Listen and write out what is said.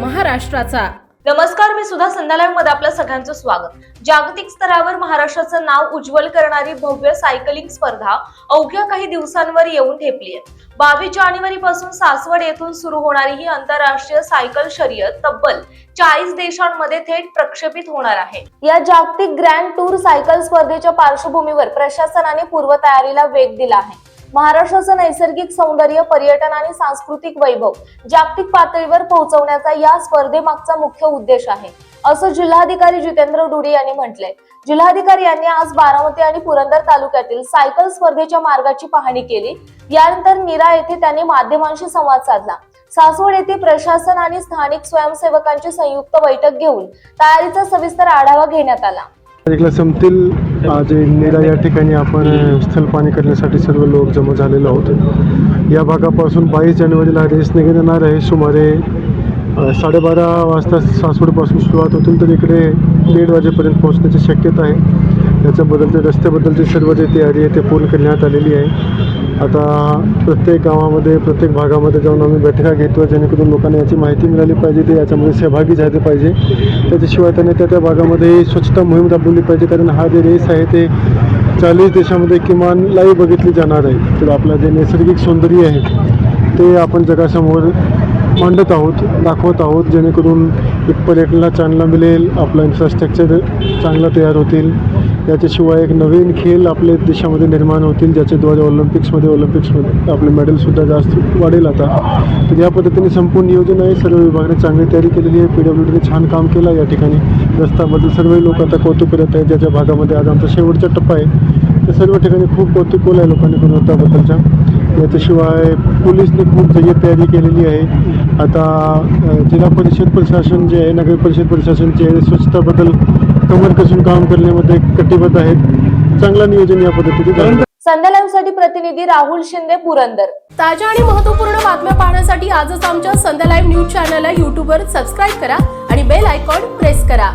महाराष्ट्राचा. नमस्कार मी सुद्धा संध्यालायमध्ये आपलं सगळ्यांचं स्वागत. जागतिक स्तरावर महाराष्ट्राचं नाव उज्ज्वल करणारी भव्य सायकलिंग स्पर्धा अवघ्या काही दिवसांवर येऊन ठेपली आहे. बावीस जानेवारी पासून सासवड येथून सुरू होणारी ही आंतरराष्ट्रीय सायकल शर्यत तब्बल चाळीस देशांमध्ये थेट प्रक्षेपित होणार आहे. या जागतिक ग्रँड टूर सायकल स्पर्धेच्या पार्श्वभूमीवर प्रशासनाने पूर्वतयारीला वेग दिला आहे. महाराष्ट्राचं नैसर्गिक सौंदर्य पर्यटन आणि सांस्कृतिक वैभव जागतिक पातळीवर पोहोचवण्याचा या स्पर्धेमागचा मुख्य उद्देश आहे. असं जिल्हाधिकारी जितेंद्र डुडे यांनी म्हटलंय. जिल्हाधिकारी यांनी आज बारामती आणि पुरंदर तालुक्यातील सायकल स्पर्धेच्या मार्गाची पाहणी केली. यानंतर नीरा येथे त्यांनी माध्यमांशी संवाद साधला. सासवड येथे प्रशासन आणि स्थानिक स्वयंसेवकांची संयुक्त बैठक घेऊन तयारीचा सविस्तर आढावा घेण्यात आला. तारीखला संपतील. आज निरा या ठिकाणी आपण स्थलपाणी करण्यासाठी सर्व लोक जमा झालेलो आहोत. या भागापासून बावीस जानेवारीला रेस निघणार आहे. सुमारे साडेबारा वाजता सासवडपासून सुरुवात होतील तर इकडे दीड वाजेपर्यंत पोहोचण्याची शक्यता आहे. त्याच्याबद्दलचे रस्त्याबद्दलची सर्व जे तयारी आहे ते पूर्ण करण्यात आलेली आहे. आता प्रत्येक गावामध्ये प्रत्येक भागामध्ये जाऊन आम्ही बैठका घेतो जेणेकरून लोकांना याची माहिती मिळाली पाहिजे ते याच्यामध्ये सहभागी झाले पाहिजे. त्याच्याशिवाय त्यांनी त्या त्या भागामध्ये स्वच्छता मोहीम राबवली पाहिजे कारण हा जे रेस आहे ते चाळीस देशामध्ये किमान लाईव्ह बघितली जाणार आहे. तर आपलं जे नैसर्गिक सौंदर्य आहे ते आपण जगासमोर मांडत आहोत दाखवत आहोत जेणेकरून एक पर्यटनाला चालना मिळेल आपलं इन्फ्रास्ट्रक्चर चांगला तयार होतील. याच्याशिवाय एक नवीन खेळ आपल्या देशामध्ये निर्माण होतील ज्याच्याद्वारे ऑलिम्पिक्समध्ये ऑलिम्पिक्समध्ये आपले मेडलसुद्धा जास्त वाढेल आता. तर या पद्धतीने संपूर्ण नियोजन आहे सर्व विभागाने चांगली तयारी केलेली आहे. पी डब्ल्यू डीने छान काम केलं या ठिकाणी. रस्त्याबद्दल सर्व लोक आता कौतुक करत आहेत ज्याच्या भागामध्ये आज आमचा शेवटचा टप्पा आहे. त्या सर्व ठिकाणी खूप कौतुक केलं आहे लोकांनी गुणवत्ताबद्दलच्या याच्याशिवाय पोलीसने खूप जय तयारी केलेली आहे. आता जिल्हा परिषद प्रशासन जे आहे नगर परिषद प्रशासन जे आहे स्वच्छताबद्दल कमर कसून काम करण्यामध्ये कटिबद्ध आहेत. चांगलं नियोजन या पद्धतीने संध्या लाईव्ह प्रतिनिधी राहुल शिंदे पुरंदर. ताज्या आणि महत्त्वपूर्ण बातम्या पाहण्यासाठी आजच आमच्या संध्या लाईव्ह न्यूज चॅनलला युट्यूबवर सबस्क्राईब करा आणि बेल आयकॉन प्रेस करा.